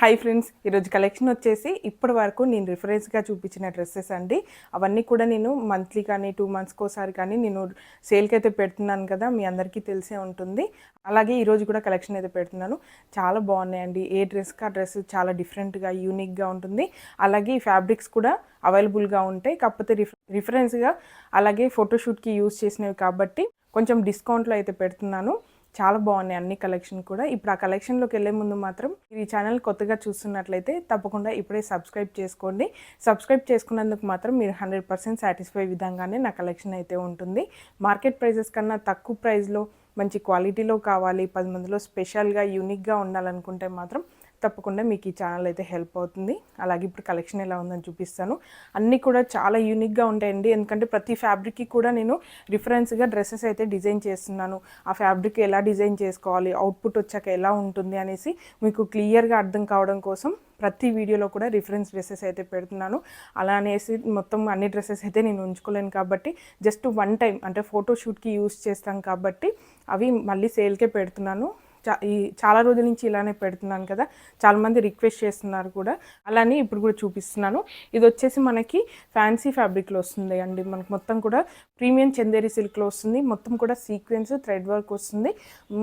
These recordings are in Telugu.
హాయ్ ఫ్రెండ్స్ ఈరోజు కలెక్షన్ వచ్చేసి ఇప్పటి వరకు నేను రిఫరెన్స్గా చూపించిన డ్రెస్సెస్ అండి. అవన్నీ కూడా నేను మంత్లీ కానీ టూ మంత్స్కి ఒకసారి కానీ నేను సేల్కి అయితే పెడుతున్నాను కదా మీ అందరికీ తెలిసే ఉంటుంది. అలాగే ఈరోజు కూడా కలెక్షన్ అయితే పెడుతున్నాను. చాలా బాగున్నాయండి. ఏ డ్రెస్కి ఆ డ్రెస్ చాలా డిఫరెంట్గా యూనిక్గా ఉంటుంది. అలాగే ఈ ఫ్యాబ్రిక్స్ కూడా అవైలబుల్గా ఉంటాయి. కాకపోతే రిఫ రిఫరెన్స్గా అలాగే ఫోటోషూట్కి యూస్ చేసినవి కాబట్టి కొంచెం డిస్కౌంట్లో అయితే పెడుతున్నాను. చాలా బాగున్నాయి అన్ని కలెక్షన్ కూడా. ఇప్పుడు ఆ కలెక్షన్లోకి వెళ్ళే ముందు మాత్రం ఈ ఛానల్ కొత్తగా చూస్తున్నట్లయితే తప్పకుండా ఇప్పుడే సబ్స్క్రైబ్ చేసుకోండి. సబ్స్క్రైబ్ చేసుకున్నందుకు మాత్రం మీరు హండ్రెడ్ పర్సెంట్ సాటిస్ఫై విధంగానే నా కలెక్షన్ అయితే ఉంటుంది. మార్కెట్ ప్రైజెస్ కన్నా తక్కువ ప్రైస్లో మంచి క్వాలిటీలో కావాలి పది మందిలో స్పెషల్గా యూనిక్గా ఉండాలనుకుంటే మాత్రం తప్పకుండా మీకు ఈ ఛానల్ అయితే హెల్ప్ అవుతుంది. అలాగే ఇప్పుడు కలెక్షన్ ఎలా ఉందని చూపిస్తాను. అన్నీ కూడా చాలా యూనిక్గా ఉంటాయండి. ఎందుకంటే ప్రతి ఫ్యాబ్రిక్కి కూడా నేను రిఫరెన్స్గా డ్రెస్సెస్ అయితే డిజైన్ చేస్తున్నాను. ఆ ఫ్యాబ్రిక్ ఎలా డిజైన్ చేసుకోవాలి అవుట్పుట్ వచ్చాక ఎలా ఉంటుంది అనేసి మీకు క్లియర్గా అర్థం కావడం కోసం ప్రతి వీడియోలో కూడా రిఫరెన్స్ డ్రెస్సెస్ అయితే పెడుతున్నాను. అలా అనేసి మొత్తం అన్ని డ్రెస్సెస్ అయితే నేను ఉంచుకోలేను కాబట్టి జస్ట్ వన్ టైం అంటే ఫోటోషూట్కి యూస్ చేస్తాం కాబట్టి అవి మళ్ళీ సేల్కే పెడుతున్నాను. చా ఈ చాలా రోజుల నుంచి ఇలానే పెడుతున్నాను కదా చాలామంది రిక్వెస్ట్ చేస్తున్నారు కూడా. అలానే ఇప్పుడు కూడా చూపిస్తున్నాను. ఇది వచ్చేసి మనకి ఫ్యాన్సీ ఫ్యాబ్రిక్లో వస్తుంది అండి. మనకు మొత్తం కూడా ప్రీమియం చందేరి సిల్క్లో వస్తుంది. మొత్తం కూడా సీక్వెన్స్ థ్రెడ్ వర్క్ వస్తుంది.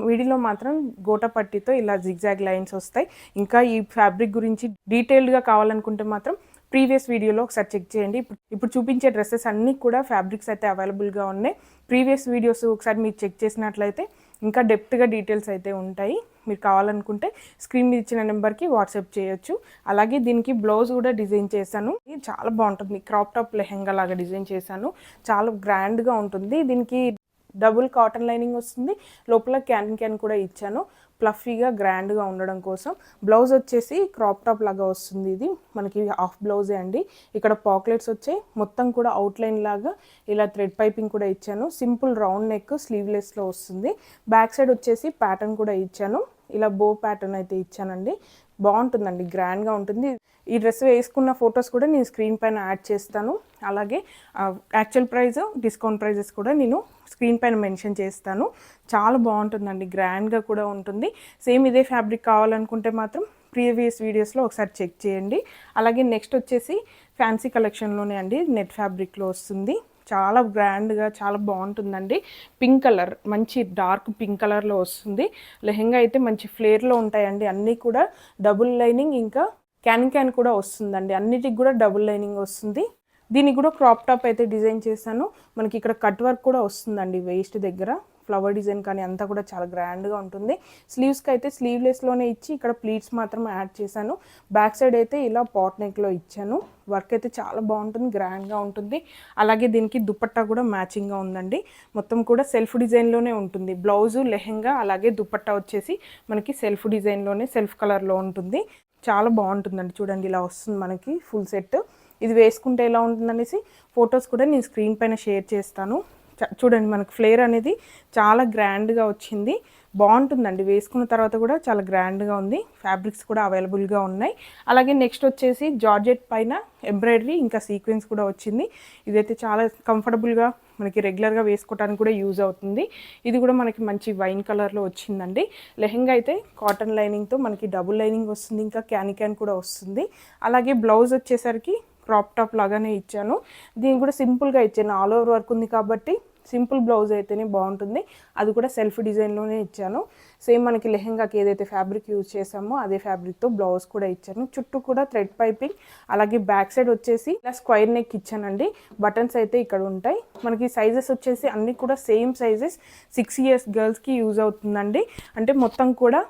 వీడిలో మాత్రం గోటపట్టితో ఇలా జిగ్జాగ్ లైన్స్ వస్తాయి. ఇంకా ఈ ఫ్యాబ్రిక్ గురించి డీటెయిల్డ్గా కావాలనుకుంటే మాత్రం ప్రీవియస్ వీడియోలో ఒకసారి చెక్ చేయండి. ఇప్పుడు ఇప్పుడు చూపించే డ్రెస్సెస్ అన్నీ కూడా ఫ్యాబ్రిక్స్ అయితే అవైలబుల్గా ఉన్నాయి. ప్రీవియస్ వీడియోస్ ఒకసారి మీరు చెక్ చేసినట్లయితే ఇంకా డెప్త్గా డీటెయిల్స్ అయితే ఉంటాయి. మీరు కావాలనుకుంటే స్క్రీన్ మీద ఇచ్చిన నెంబర్కి వాట్సాప్ చేయొచ్చు. అలాగే దీనికి బ్లౌజ్ కూడా డిజైన్ చేశాను. ఇది చాలా బాగుంటుంది. క్రాప్ టాప్ లెహెంగా లాగా డిజైన్ చేశాను. చాలా గ్రాండ్గా ఉంటుంది. దీనికి డబుల్ కాటన్ లైనింగ్ వస్తుంది. లోపల క్యాన్ క్యాన్ కూడా ఇచ్చాను. ప్లఫీగా గ్రాండ్గా ఉండడం కోసం బ్లౌజ్ వచ్చేసి క్రాప్ టాప్ లాగా వస్తుంది ఇది. మనకి హాఫ్ బ్లౌజే అండి. ఇక్కడ పాకెట్స్ వచ్చాయి. మొత్తం కూడా అవుట్లైన్ లాగా ఇలా థ్రెడ్ పైపింగ్ కూడా ఇచ్చాను. సింపుల్ రౌండ్ నెక్ స్లీవ్లెస్లో వస్తుంది. బ్యాక్ సైడ్ వచ్చేసి ప్యాటర్న్ కూడా ఇచ్చాను. ఇలా బో ప్యాటర్న్ అయితే ఇచ్చానండి. బాగుంటుందండి గ్రాండ్గా ఉంటుంది. ఈ డ్రెస్ వేసుకున్న ఫొటోస్ కూడా నేను స్క్రీన్ పైన యాడ్ చేస్తాను. అలాగే యాక్చువల్ ప్రైస్ డిస్కౌంట్ ప్రైజెస్ కూడా నేను స్క్రీన్ పైన మెన్షన్ చేస్తాను. చాలా బాగుంటుందండి గ్రాండ్గా కూడా ఉంటుంది. సేమ్ ఇదే ఫ్యాబ్రిక్ కావాలనుకుంటే మాత్రం ప్రీవియస్ వీడియోస్లో ఒకసారి చెక్ చేయండి. అలాగే నెక్స్ట్ వచ్చేసి ఫ్యాన్సీ కలెక్షన్లోనే అండి నెట్ ఫ్యాబ్రిక్లో వస్తుంది. చాలా గ్రాండ్గా చాలా బాగుంటుందండి. పింక్ కలర్ మంచి డార్క్ పింక్ కలర్లో వస్తుంది. లెహెంగా అయితే మంచి ఫ్లేర్లో ఉంటాయండి. అన్నీ కూడా డబుల్ లైనింగ్ ఇంకా క్యాన్ క్యాన్ కూడా వస్తుందండి. అన్నిటికి కూడా డబుల్ లైనింగ్ వస్తుంది. దీనికి కూడా క్రాప్ టాప్ అయితే డిజైన్ చేశాను. మనకి ఇక్కడ కట్ వర్క్ కూడా వస్తుందండి వేస్ట్ దగ్గర. ఫ్లవర్ డిజైన్ కానీ అంతా కూడా చాలా గ్రాండ్గా ఉంటుంది. స్లీవ్స్కి అయితే స్లీవ్లెస్లోనే ఇచ్చి ఇక్కడ ప్లీట్స్ మాత్రం యాడ్ చేశాను. బ్యాక్ సైడ్ అయితే ఇలా పాట్ నెక్లో ఇచ్చాను. వర్క్ అయితే చాలా బాగుంటుంది గ్రాండ్గా ఉంటుంది. అలాగే దీనికి దుపట్టా కూడా మ్యాచింగ్గా ఉందండి. మొత్తం కూడా సెల్ఫ్ డిజైన్లోనే ఉంటుంది. బ్లౌజు లెహెంగా అలాగే దుపట్టా వచ్చేసి మనకి సెల్ఫ్ డిజైన్లోనే సెల్ఫ్ కలర్లో ఉంటుంది. చాలా బాగుంటుందండి. చూడండి ఇలా వస్తుంది మనకి ఫుల్ సెట్. ఇది వేసుకుంటే ఎలా ఉంటుందనేసి ఫొటోస్ కూడా నేను స్క్రీన్ పైన షేర్ చేస్తాను. చూడండి మనకు ఫ్లేర్ అనేది చాలా గ్రాండ్గా వచ్చింది. బాగుంటుందండి. వేసుకున్న తర్వాత కూడా చాలా గ్రాండ్గా ఉంది. ఫ్యాబ్రిక్స్ కూడా అవైలబుల్గా ఉన్నాయి. అలాగే నెక్స్ట్ వచ్చేసి జార్జెట్ పైన ఎంబ్రాయిడరీ ఇంకా సీక్వెన్స్ కూడా వచ్చింది. ఇదైతే చాలా కంఫర్టబుల్గా మనకి రెగ్యులర్గా వేసుకోవడానికి కూడా యూజ్ అవుతుంది. ఇది కూడా మనకి మంచి వైన్ కలర్లో వచ్చిందండి. లెహెంగా అయితే కాటన్ లైనింగ్తో మనకి డబుల్ లైనింగ్ వస్తుంది. ఇంకా క్యాన్ క్యాన్ కూడా వస్తుంది. అలాగే బ్లౌజ్ వచ్చేసరికి క్రాప్ టాప్ లాగానే ఇచ్చాను. దీన్ని కూడా సింపుల్గా ఇచ్చాను. ఆల్ ఓవర్ వర్క్ ఉంది కాబట్టి సింపుల్ బ్లౌజ్ అయితేనే బాగుంటుంది. అది కూడా సెల్ఫ్ డిజైన్లోనే ఇచ్చాను. సేమ్ మనకి లెహెంగాకి ఏదైతే ఫ్యాబ్రిక్ యూజ్ చేసామో అదే ఫ్యాబ్రిక్తో బ్లౌజ్ కూడా ఇచ్చాను. చుట్టూ కూడా థ్రెడ్ పైపింగ్ అలాగే బ్యాక్ సైడ్ వచ్చేసి ఇలా స్క్వైర్ నెక్ ఇచ్చానండి. బటన్స్ అయితే ఇక్కడ ఉంటాయి. మనకి సైజెస్ వచ్చేసి అన్నీ కూడా సేమ్ సైజెస్ సిక్స్ ఇయర్స్ గర్ల్స్కి యూజ్ అవుతుందండి. అంటే మొత్తం కూడా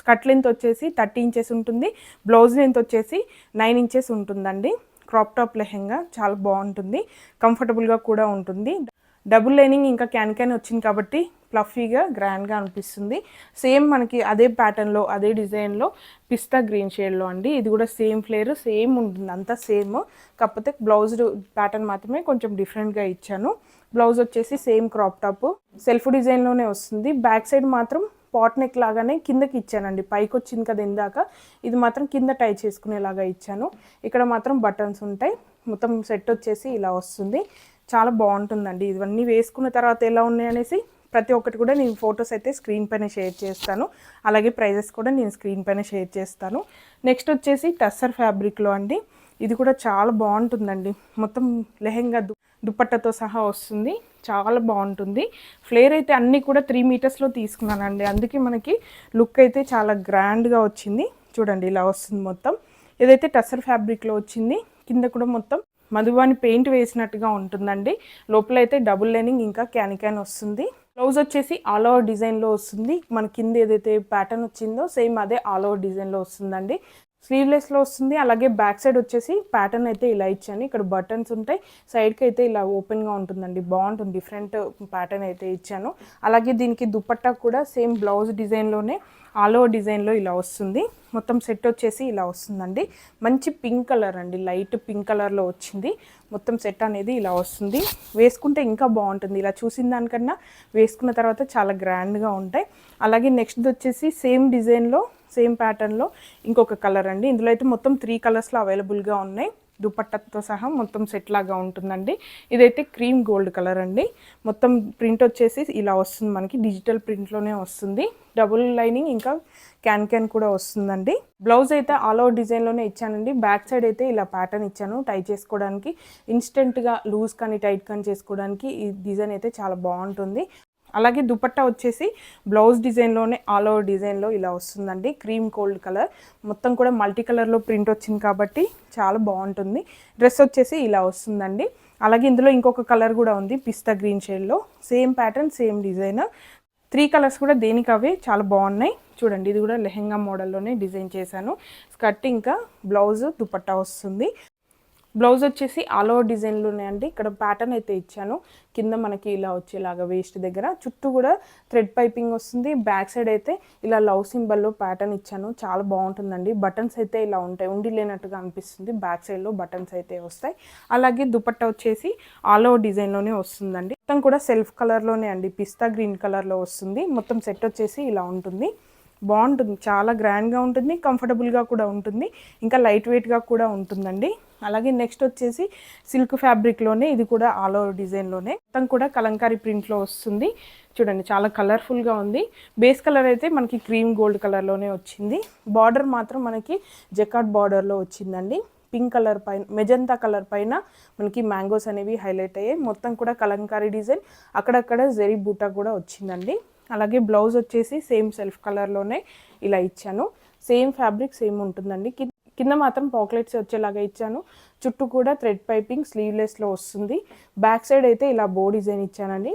స్కర్ట్ లెంత్ వచ్చేసి థర్టీ ఇంచెస్ ఉంటుంది. బ్లౌజ్ లెంత్ వచ్చేసి నైన్ ఇంచెస్ ఉంటుందండి. క్రాప్ టాప్ లెహెంగా చాలా బాగుంటుంది కంఫర్టబుల్గా కూడా ఉంటుంది. డబుల్ లైనింగ్ ఇంకా క్యాన్ క్యాన్ వచ్చింది కాబట్టి ప్లఫీగా గ్రాండ్గా అనిపిస్తుంది. సేమ్ మనకి అదే ప్యాటర్న్లో అదే డిజైన్లో పిస్తా గ్రీన్ షేడ్లో అండి. ఇది కూడా సేమ్ ఫ్లేర్ సేమ్ ఉంటుంది అంతా సేమ్. కాకపోతే బ్లౌజ్ ప్యాటర్న్ మాత్రమే కొంచెం డిఫరెంట్గా ఇచ్చాను. బ్లౌజ్ వచ్చేసి సేమ్ క్రాప్ టాప్. సెల్ఫ్ డిజైన్లోనే వస్తుంది. బ్యాక్ సైడ్ మాత్రం పాట్ నెక్ లాగానే కిందకి ఇచ్చానండి. పైకి వచ్చింది కదా ఇందాక. ఇది మాత్రం కింద టై చేసుకునేలాగా ఇచ్చాను. ఇక్కడ మాత్రం బటన్స్ ఉంటాయి. మొత్తం సెట్ వచ్చేసి ఇలా వస్తుంది. చాలా బాగుంటుందండి. ఇవన్నీ వేసుకున్న తర్వాత ఎలా ఉన్నాయి అనేసి ప్రతి ఒక్కటి కూడా నేను ఫొటోస్ అయితే స్క్రీన్ పైన షేర్ చేస్తాను. అలాగే ప్రైజెస్ కూడా నేను స్క్రీన్ పైన షేర్ చేస్తాను. నెక్స్ట్ వచ్చేసి టస్సర్ ఫ్యాబ్రిక్లో అండి. ఇది కూడా చాలా బాగుంటుందండి. మొత్తం లెహెంగా దు సహా వస్తుంది. చాలా బాగుంటుంది. ఫ్లేర్ అయితే అన్నీ కూడా త్రీ మీటర్స్లో తీసుకున్నానండి. అందుకే మనకి లుక్ అయితే చాలా గ్రాండ్గా వచ్చింది. చూడండి ఇలా వస్తుంది మొత్తం. ఏదైతే టసర్ ఫ్యాబ్రిక్లో వచ్చింది కింద కూడా మొత్తం మధువాని పెయింట్ వేసినట్టుగా ఉంటుందండి. లోపల అయితే డబుల్ లైనింగ్ ఇంకా క్యాన్ క్యాన్ వస్తుంది. బ్లౌజ్ వచ్చేసి ఆల్ ఓవర్ డిజైన్లో వస్తుంది. మన కింద ఏదైతే ప్యాటర్న్ వచ్చిందో సేమ్ అదే ఆల్ ఓవర్ డిజైన్లో వస్తుందండి. స్లీవ్లెస్లో వస్తుంది. అలాగే బ్యాక్ సైడ్ వచ్చేసి ప్యాటర్న్ అయితే ఇలా ఇచ్చాను. ఇక్కడ బటన్స్ ఉంటాయి. సైడ్కి అయితే ఇలా ఓపెన్గా ఉంటుందండి. బాగుంటుంది డిఫరెంట్ ప్యాటర్న్ అయితే ఇచ్చాను. అలాగే దీనికి దుపట్టా కూడా సేమ్ బ్లౌజ్ డిజైన్లోనే ఆల్ ఓవర్ డిజైన్లో ఇలా వస్తుంది. మొత్తం సెట్ వచ్చేసి ఇలా వస్తుందండి. మంచి పింక్ కలర్ అండి. లైట్ పింక్ కలర్లో వచ్చింది. మొత్తం సెట్ అనేది ఇలా వస్తుంది. వేసుకుంటే ఇంకా బాగుంటుంది. ఇలా చూసిన దానికన్నా వేసుకున్న తర్వాత చాలా గ్రాండ్గా ఉంటాయి. అలాగే నెక్స్ట్ వచ్చేసి సేమ్ డిజైన్లో సేమ్ ప్యాటర్న్లో ఇంకొక కలర్ అండి. ఇందులో అయితే మొత్తం త్రీ కలర్స్లో అవైలబుల్గా ఉన్నాయి. దుపట్టతో సహా మొత్తం సెట్ లాగా ఉంటుందండి. ఇదైతే క్రీమ్ గోల్డ్ కలర్ అండి. మొత్తం ప్రింట్ వచ్చేసి ఇలా వస్తుంది మనకి. డిజిటల్ ప్రింట్లోనే వస్తుంది. డబుల్ లైనింగ్ ఇంకా క్యాన్ క్యాన్ కూడా వస్తుందండి. బ్లౌజ్ అయితే ఆల్ ఓవర్ డిజైన్లోనే ఇచ్చానండి. బ్యాక్ సైడ్ అయితే ఇలా ప్యాటర్న్ ఇచ్చాను. టై చేసుకోవడానికి ఇన్స్టెంట్గా లూజ్ కానీ టైట్ కానీ చేసుకోవడానికి ఈ డిజైన్ అయితే చాలా బాగుంటుంది. అలాగే దుపట్టా వచ్చేసి బ్లౌజ్ డిజైన్లోనే ఆల్ ఓవర్ డిజైన్లో ఇలా వస్తుందండి. క్రీమ్ కోల్డ్ కలర్ మొత్తం కూడా మల్టీ కలర్లో ప్రింట్ వచ్చింది కాబట్టి చాలా బాగుంటుంది. డ్రెస్ వచ్చేసి ఇలా వస్తుందండి. అలాగే ఇందులో ఇంకొక కలర్ కూడా ఉంది పిస్తా గ్రీన్ షేడ్లో same pattern same design three colours కూడా దేనికి అవే? చాలా బాగున్నాయి. చూడండి ఇది కూడా లెహెంగా మోడల్లోనే డిజైన్ చేశాను. స్కర్ట్ ఇంకా బ్లౌజ్ దుపట్టా వస్తుంది. బ్లౌజ్ వచ్చేసి ఆల్ ఓవర్ డిజైన్లు అండి ఇక్కడ ప్యాటర్న్ అయితే ఇచ్చాను. కింద మనకి ఇలా వచ్చేలాగా వేస్ట్ దగ్గర. చుట్టూ కూడా థ్రెడ్ పైపింగ్ వస్తుంది. బ్యాక్ సైడ్ అయితే ఇలా లవ్ సింబల్లో ప్యాటర్న్ ఇచ్చాను. చాలా బాగుంటుందండి. బటన్స్ అయితే ఇలా ఉంటాయి. ఉండి లేనట్టుగా అనిపిస్తుంది. బ్యాక్ సైడ్లో బటన్స్ అయితే వస్తాయి. అలాగే దుపట్టా వచ్చేసి ఆల్ ఓవర్ డిజైన్లోనే వస్తుందండి. మొత్తం కూడా సెల్ఫ్ కలర్లోనే అండి. పిస్తా గ్రీన్ కలర్లో వస్తుంది. మొత్తం సెట్ వచ్చేసి ఇలా ఉంటుంది. బాగుంటుంది. చాలా గ్రాండ్గా ఉంటుంది కంఫర్టబుల్గా కూడా ఉంటుంది ఇంకా లైట్ వెయిట్గా కూడా ఉంటుందండి. అలాగే నెక్స్ట్ వచ్చేసి సిల్క్ ఫ్యాబ్రిక్లోనే ఇది కూడా ఆల్ ఓవర్ డిజైన్లోనే మొత్తం కూడా కలంకారీ ప్రింట్లో వస్తుంది. చూడండి చాలా కలర్ఫుల్గా ఉంది. బేస్ కలర్ అయితే మనకి క్రీమ్ గోల్డ్ కలర్లోనే వచ్చింది. బార్డర్ మాత్రం మనకి జకాట్ బార్డర్లో వచ్చిందండి. పింక్ కలర్ పైన మెజంతా కలర్ పైన మనకి మ్యాంగోస్ అనేవి హైలైట్ అయ్యాయి. మొత్తం కూడా కలంకారీ డిజైన్ అక్కడక్కడ జెరీ బూటా కూడా వచ్చిందండి. అలాగే బ్లౌజ్ వచ్చేసి సేమ్ సెల్ఫ్ కలర్లోనే ఇలా ఇచ్చాను. సేమ్ ఫ్యాబ్రిక్ సేమ్ ఉంటుందండి. కింద మాత్రం పాకెట్స్ వచ్చేలాగా ఇచ్చాను. చుట్టూ కూడా థ్రెడ్ పైపింగ్ స్లీవ్లెస్లో వస్తుంది. బ్యాక్ సైడ్ అయితే ఇలా బో డిజైన్ ఇచ్చానండి.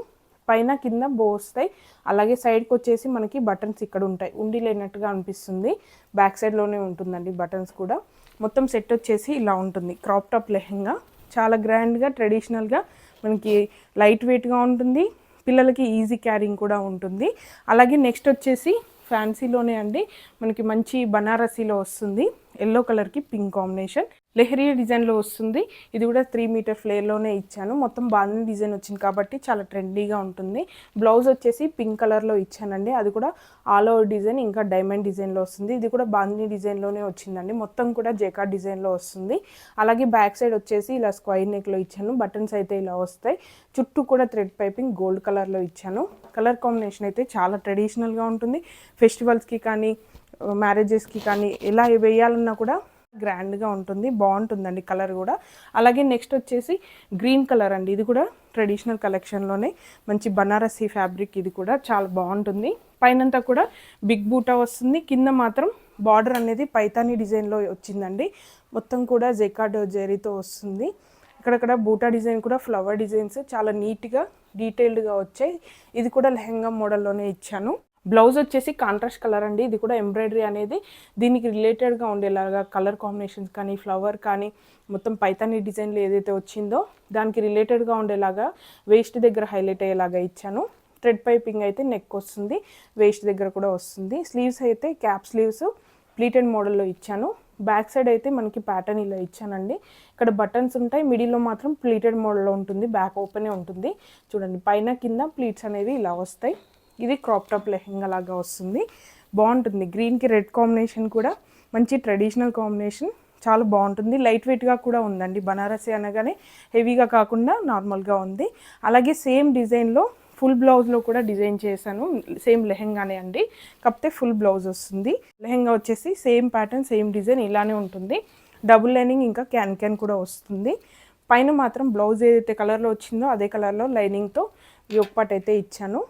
పైన కింద బో వస్తాయి. అలాగే సైడ్కి వచ్చేసి మనకి బటన్స్ ఇక్కడ ఉంటాయి. ఉండి లేనట్టుగా అనిపిస్తుంది. బ్యాక్ సైడ్లోనే ఉంటుందండి బటన్స్ కూడా. మొత్తం సెట్ వచ్చేసి ఇలా ఉంటుంది. Crop top lehenga. చాలా గ్రాండ్గా ట్రెడిషనల్గా మనకి లైట్ వెయిట్గా ఉంటుంది. పిల్లలకి ఈజీ క్యారింగ్ కూడా ఉంటుంది. అలాగే నెక్స్ట్ వచ్చేసి ఫ్యాన్సీలోనే అండి మనకి మంచి బనారసీలో వస్తుంది. ఎల్లో కలర్కి పింక్ కాంబినేషన్. లెహరీ డిజైన్లో వస్తుంది. ఇది కూడా త్రీ మీటర్ ఫ్లేర్లోనే ఇచ్చాను. మొత్తం బాగానే డిజైన్ వచ్చింది కాబట్టి చాలా ట్రెండీగా ఉంటుంది. బ్లౌజ్ వచ్చేసి పింక్ కలర్లో ఇచ్చానండి. అది కూడా ఆల్ ఓవర్ డిజైన్ ఇంకా డైమండ్ డిజైన్లో వస్తుంది. ఇది కూడా బాందీ డిజైన్లోనే వచ్చిందండి. మొత్తం కూడా జేకార్ డిజైన్లో వస్తుంది. అలాగే బ్యాక్ సైడ్ వచ్చేసి ఇలా స్క్వైర్ నెక్లో ఇచ్చాను. బటన్స్ అయితే ఇలా వస్తాయి. చుట్టూ కూడా థ్రెడ్ పైపింగ్ గోల్డ్ కలర్లో ఇచ్చాను. కలర్ కాంబినేషన్ అయితే చాలా ట్రెడిషనల్గా ఉంటుంది. ఫెస్టివల్స్కి కానీ మ్యారేజెస్కి కానీ ఎలా వేయాలన్నా కూడా గ్రాండ్గా ఉంటుంది బాగుంటుందండి కలర్ కూడా. అలాగే నెక్స్ట్ వచ్చేసి గ్రీన్ కలర్ అండి ఇది కూడా ట్రెడిషనల్ కలెక్షన్లోనే మంచి బనారసీ ఫ్యాబ్రిక్ ఇది కూడా చాలా బాగుంటుంది. పైనంతా కూడా బిగ్ బూటా వస్తుంది కింద మాత్రం బార్డర్ అనేది పైతానీ డిజైన్లో వచ్చిందండి. మొత్తం కూడా జెకాడ్ జెరీతో వస్తుంది. ఇక్కడక్కడ బూటా డిజైన్ కూడా ఫ్లవర్ డిజైన్స్ చాలా నీట్గా డీటెయిల్డ్గా వచ్చాయి. ఇది కూడా లెహంగా మోడల్లోనే ఇచ్చాను. బ్లౌజ్ వచ్చేసి కాంట్రాస్ట్ కలర్ అండి. ఇది కూడా ఎంబ్రాయిడరీ అనేది. దీనికి రిలేటెడ్గా ఉండేలాగా కలర్ కాంబినేషన్స్ కానీ ఫ్లవర్ కానీ మొత్తం పైతాని డిజైన్లు ఏదైతే వచ్చిందో దానికి రిలేటెడ్గా ఉండేలాగా వేస్ట్ దగ్గర హైలైట్ అయ్యేలాగా ఇచ్చాను. థ్రెడ్ పైపింగ్ అయితే నెక్ వస్తుంది వేస్ట్ దగ్గర కూడా వస్తుంది. స్లీవ్స్ అయితే క్యాప్ స్లీవ్స్ ప్లీటెడ్ మోడల్లో ఇచ్చాను. బ్యాక్ సైడ్ అయితే మనకి ప్యాటర్న్ ఇలా ఇచ్చానండి. ఇక్కడ బటన్స్ ఉంటాయి మిడిల్లో మాత్రం ప్లీటెడ్ మోడల్లో ఉంటుంది బ్యాక్ ఓపెనే ఉంటుంది. చూడండి పైన కింద ప్లీట్స్ అనేవి ఇలా వస్తాయి. ఇది క్రాప్ టాప్ లెహెంగా లాగా వస్తుంది. బాగుంటుంది. గ్రీన్కి రెడ్ కాంబినేషన్ కూడా మంచి ట్రెడిషనల్ కాంబినేషన్ చాలా బాగుంటుంది. లైట్ వెయిట్గా కూడా ఉందండి. బనారసి అనగానే హెవీగా కాకుండా నార్మల్గా ఉంది. అలాగే సేమ్ డిజైన్లో ఫుల్ బ్లౌజ్లో కూడా డిజైన్ చేశాను. సేమ్ లెహెంగానే అండి. కాకపోతే ఫుల్ బ్లౌజ్ వస్తుంది. లెహెంగా వచ్చేసి సేమ్ ప్యాటర్న్ సేమ్ డిజైన్ ఇలానే ఉంటుంది. డబుల్ లైనింగ్ ఇంకా క్యాన్ క్యాన్ కూడా వస్తుంది. పైన మాత్రం బ్లౌజ్ ఏదైతే కలర్లో వచ్చిందో అదే కలర్లో లైనింగ్తో ఒకపాటు అయితే ఇచ్చాను.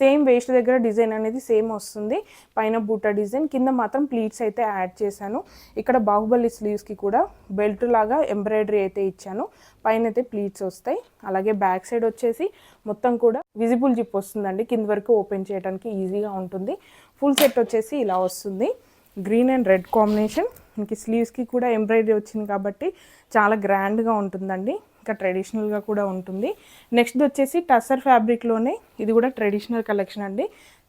సేమ్ వేస్ట్ దగ్గర డిజైన్ అనేది సేమ్ వస్తుంది. పైన బూటా డిజైన్ కింద మాత్రం ప్లీట్స్ అయితే యాడ్ చేశాను. ఇక్కడ బాహుబలి స్లీవ్స్కి కూడా బెల్ట్ లాగా ఎంబ్రాయిడరీ అయితే ఇచ్చాను. పైన అయితే ప్లీట్స్ వస్తాయి. అలాగే బ్యాక్ సైడ్ వచ్చేసి మొత్తం కూడా విజిబుల్ జిప్ వస్తుందండి. కింద వరకు ఓపెన్ చేయడానికి ఈజీగా ఉంటుంది. ఫుల్ సెట్ వచ్చేసి ఇలా వస్తుంది. Green and red combination. మనకి స్లీవ్స్కి కూడా ఎంబ్రాయిడరీ వచ్చింది కాబట్టి చాలా గ్రాండ్గా ఉంటుందండి. ఇంకా ట్రెడిషనల్గా కూడా ఉంటుంది. నెక్స్ట్ వచ్చేసి టసర్ ఫ్యాబ్రిక్లోనే ఇది కూడా ట్రెడిషనల్ కలెక్షన్ అండి.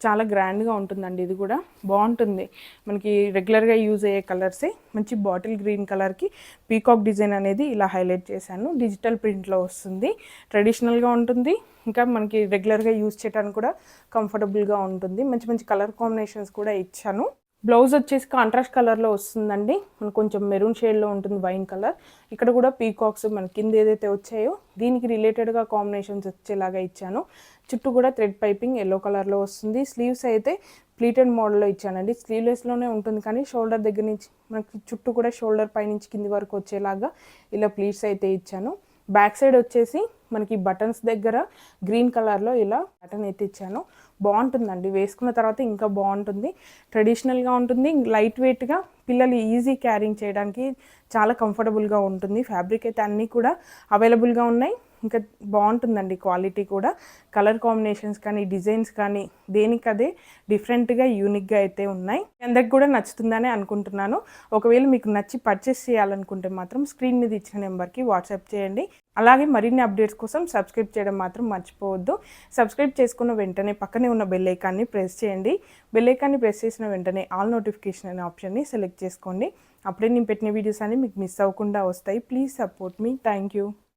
చాలా గ్రాండ్గా ఉంటుందండి ఇది కూడా. బాగుంటుంది. మనకి రెగ్యులర్గా యూజ్ అయ్యే కలర్సే మంచి బాటిల్ గ్రీన్ కలర్కి పీకాక్ డిజైన్ అనేది ఇలా హైలైట్ చేశాను. డిజిటల్ ప్రింట్లో వస్తుంది. ట్రెడిషనల్గా ఉంటుంది. ఇంకా మనకి రెగ్యులర్గా యూజ్ చేయడానికి కూడా కంఫర్టబుల్గా ఉంటుంది. మంచి మంచి కలర్ కాంబినేషన్స్ కూడా ఇచ్చాను. బ్లౌజ్ వచ్చేసి కాంట్రాస్ట్ కలర్లో వస్తుందండి. మనకు కొంచెం మెరూన్ షేడ్లో ఉంటుంది వైన్ కలర్ ఇక్కడ కూడా పీకాక్స్ మన కింద ఏదైతే వచ్చాయో దీనికి రిలేటెడ్గా కాంబినేషన్స్ వచ్చేలాగా ఇచ్చాను. చుట్టూ కూడా థ్రెడ్ పైపింగ్ ఎల్లో కలర్లో వస్తుంది. స్లీవ్స్ అయితే ప్లీటెడ్ మోడల్లో ఇచ్చానండి. స్లీవ్లెస్లోనే ఉంటుంది కానీ షోల్డర్ దగ్గర నుంచి మనకి చుట్టూ కూడా షోల్డర్ పైనుంచి కింది వరకు వచ్చేలాగా ఇలా ప్లీట్స్ అయితే ఇచ్చాను. బ్యాక్ సైడ్ వచ్చేసి మనకి బటన్స్ దగ్గర గ్రీన్ కలర్లో ఇలా బటన్ అయితే ఇచ్చాను. బాగుంటుందండి. వేసుకున్న తర్వాత ఇంకా బాగుంటుంది. ట్రెడిషనల్గా ఉంటుంది. లైట్ వెయిట్గా పిల్లలు ఈజీ క్యారింగ్ చేయడానికి చాలా కంఫర్టబుల్గా ఉంటుంది. ఫ్యాబ్రిక్ అయితే అన్నీ కూడా అవైలబుల్గా ఉన్నాయి. ఇంకా బాగుంటుందండి క్వాలిటీ కూడా. కలర్ కాంబినేషన్స్ కానీ డిజైన్స్ కానీ దేనికదే డిఫరెంట్గా యూనిక్గా అయితే ఉన్నాయి. అందరికి కూడా నచ్చుతుందని అనుకుంటున్నాను. ఒకవేళ మీకు నచ్చి పర్చేస్ చేయాలనుకుంటే మాత్రం స్క్రీన్ మీద ఇచ్చిన నెంబర్కి వాట్సాప్ చేయండి. అలాగే మరిన్ని అప్డేట్స్ కోసం సబ్స్క్రైబ్ చేయడం మాత్రం మర్చిపోవద్దు. సబ్స్క్రైబ్ చేసుకున్న వెంటనే పక్కనే ఉన్న బెల్ ఐకాన్ని ప్రెస్ చేయండి. బెల్ ఐకాన్ని ప్రెస్ చేసిన వెంటనే ఆల్ నోటిఫికేషన్ అనే ఆప్షన్ని సెలెక్ట్ చేసుకోండి. అప్పుడే నేను పెట్టిన వీడియోస్ అన్ని మీకు మిస్ అవ్వకుండా వస్తాయి. Please support me thank you